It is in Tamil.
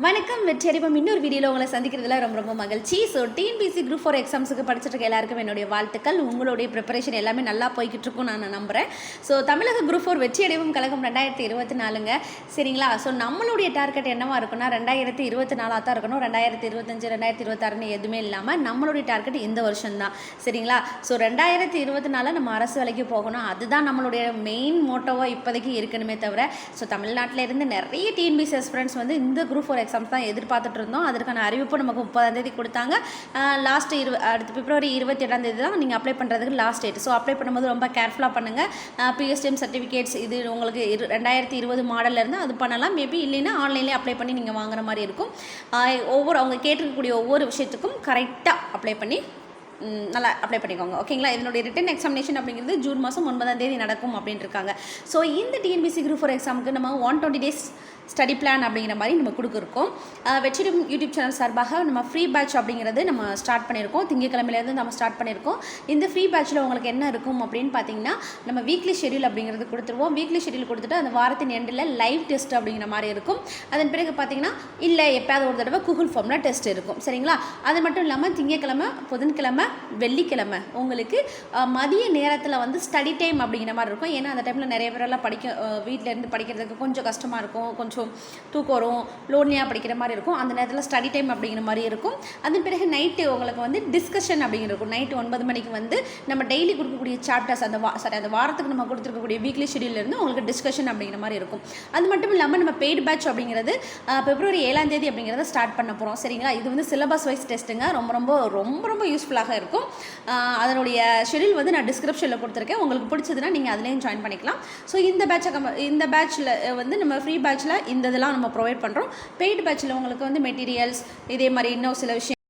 வணக்கம் வெற்றியறிவம் இன்னொரு வீடியோவில் உங்களை சந்திக்கிறதுல ரொம்ப ரொம்ப மகிழ்ச்சி. ஸோ டிஎன்பிசி குரூப் ஃபோர் எக்ஸாம்ஸுக்கு படிச்சுட்டு இருக்க எல்லாருக்கும் என்னுடைய வாழ்த்துக்கள். உங்களுடைய ப்ரிப்பரேஷன் எல்லாமே நல்லா போய்கிட்டு இருக்கும் நான் நம்புகிறேன் ஸோ தமிழக குரூப் ஃபோர் வெற்றியடைவும் கழகம் ரெண்டாயிரத்தி இருபத்தி நாலுங்க. சரிங்களா? ஸோ நம்மளுடைய டார்கெட் என்னவா இருக்குன்னா ரெண்டாயிரத்தி இருபத்தி நாலாக தான் இருக்கணும். ரெண்டாயிரத்தி இருபத்தஞ்சு ரெண்டாயிரத்தி இருபத்தாறுன்னு எதுவுமே இல்லாமல் நம்மளுடைய டார்கெட் இந்த வருஷம் தான். சரிங்களா? ஸோ ரெண்டாயிரத்தி இருபத்தி நாலில் நம்ம அரசு வேலைக்கு போகணும். அதுதான் நம்மளுடைய மெயின் மோட்டோவாக இப்போதைக்கு இருக்கணுமே தவிர ஸோ தமிழ்நாட்டில் இருந்து நிறைய டிஎன்பிசி எஸ்பிரண்ட்ஸ் வந்து இந்த குரூப் ஃபோர் எக்ஸாம்ஸ் தான் எதிர்பார்த்துட்டு இருந்தோம் அதற்கான அறிவிப்பு நமக்கு முப்பதாம் தேதி கொடுத்தாங்க. லாஸ்ட் இரு அடுத்து பிப்ரவரி இருபத்தி எட்டாம் தேதி தான் நீங்கள் அப்ளை பண்ணுறதுக்கு லாஸ்ட் டேட் ஸோ அப்ளை பண்ணும்போது ரொம்ப கேர்ஃபுல்லாக பண்ணுங்கள் பிஎஸ்டிஎம் சர்டிஃபிகேட்ஸ் இது உங்களுக்கு இரு ரெண்டாயிரத்தி இருபது மாடலில் இருந்து அது பண்ணலாம். மேபி இல்லைன்னா ஆன்லைன்லேயே அப்ளை பண்ணி நீங்கள் வாங்குற மாதிரி இருக்கும். ஒவ்வொரு அவங்க கேட்டிருக்கக்கூடிய ஒவ்வொரு விஷயத்துக்கும் கரெக்டாக அப்ளை பண்ணி நல்லா அப்ளை பண்ணிக்கோங்க. ஓகேங்களா இதனுடைய ரிட்டன் எக்ஸாமினேஷன் அப்படிங்கிறது ஜூன் மாதம் ஒன்பதாம் தேதி நடக்கும் அப்படின்னு இருக்காங்க. ஸோ இந்த டிஎன்பிசி குரூப் ஃபோர் எக்ஸாமுக்கு நம்ம one twenty days study plan அப்படிங்கிற மாதிரி நம்ம கொடுக்குறோம். வெற்றிடம் யூடியூப் சேனல் சார்பாக நம்ம ஃப்ரீ பேட்ச் அப்படிங்கிறது நம்ம ஸ்டார்ட் பண்ணியிருக்கோம். திங்கக்கிழமையிலேருந்து நம்ம ஸ்டார்ட் பண்ணியிருக்கோம். இந்த ஃப்ரீ பேட்ச்சில் உங்களுக்கு என்ன இருக்கும் அப்படின்னு பார்த்தீங்கன்னா நம்ம வீக்லி ஷெடியூல் அப்படிங்கிறது கொடுத்துருவோம். வீக்லி ஷெடியூல் கொடுத்துட்டு அந்த வாரத்தின் எண்டில் லைவ் டெஸ்ட் அப்படிங்கிற மாதிரி இருக்கும். அதன் பிறகு பார்த்தீங்கன்னா இல்லை எப்பயாவது ஒரு தடவை கூகுள் ஃபார்மில் டெஸ்ட் இருக்கும். சரிங்களா? அது மட்டும் இல்லாமல் திங்கக்கிழமை புதன்கிழமை வெள்ளிக்கிழமை உங்களுக்கு மதிய நேரத்தில் வந்து ஸ்டடி டைம் அப்படிங்கிற மாதிரி இருக்கும். ஏன்னா அந்த டைமில் நிறைய பேரெல்லாம் படிக்க வீட்டிலேருந்து இருந்து படிக்கிறதுக்கு கொஞ்சம் கஷ்டமாக இருக்கும். கொஞ்சம் தூக்கம் வரும் லோன்லியாக படிக்கிற மாதிரி இருக்கும். அந்த நேரத்தில் ஸ்டடி டைம் அப்படிங்கிற மாதிரி இருக்கும். அதன் பிறகு நைட்டு உங்களுக்கு வந்து டிஸ்கஷன் அப்படிங்கிற இருக்கும். நைட்டு ஒன்பது மணிக்கு வந்து நம்ம டெய்லி கொடுக்கக்கூடிய சாப்டர்ஸ் அந்த வா சாரி அந்த வாரத்துக்கு நம்ம கொடுத்துருக்கக்கூடிய வீக்லி ஷெடியூலேருந்து உங்களுக்கு டிஸ்கஷன் அப்படிங்கிற மாதிரி இருக்கும். அது மட்டும் இல்லாமல் நம்ம பெய்ட் பேட்ச் அப்படிங்கிறது பிப்ரவரி ஏழாம் தேதி அப்படிங்கிறத ஸ்டார்ட் பண்ண போகிறோம் சரிங்களா? இது வந்து சிலபஸ் வைஸ் டெஸ்ட்டுங்க ரொம்ப ரொம்ப ரொம்ப ரொம்ப யூஸ்ஃபுல்லாக இருக்கும். அதனுடைய ஷெடியூல் வந்து நான் டிஸ்கிரிப்ஷனில் கொடுத்துருக்கேன். உங்களுக்கு பிடிச்சதுன்னா நீங்கள் அதுலேயும் ஜாயின் பண்ணிக்கலாம். ஸோ இந்த பேட்சை கம்ப இந்த பேட்சில் வந்து நம்ம ஃப்ரீ பேட்சில் இந்த இதெல்லாம் நம்ம ப்ரொவைட் பண்ணுறோம் பெய்டு பேட்சில் உங்களுக்கு வந்து மெட்டீரியல்ஸ் இதே மாதிரி இன்னும் சில விஷயம்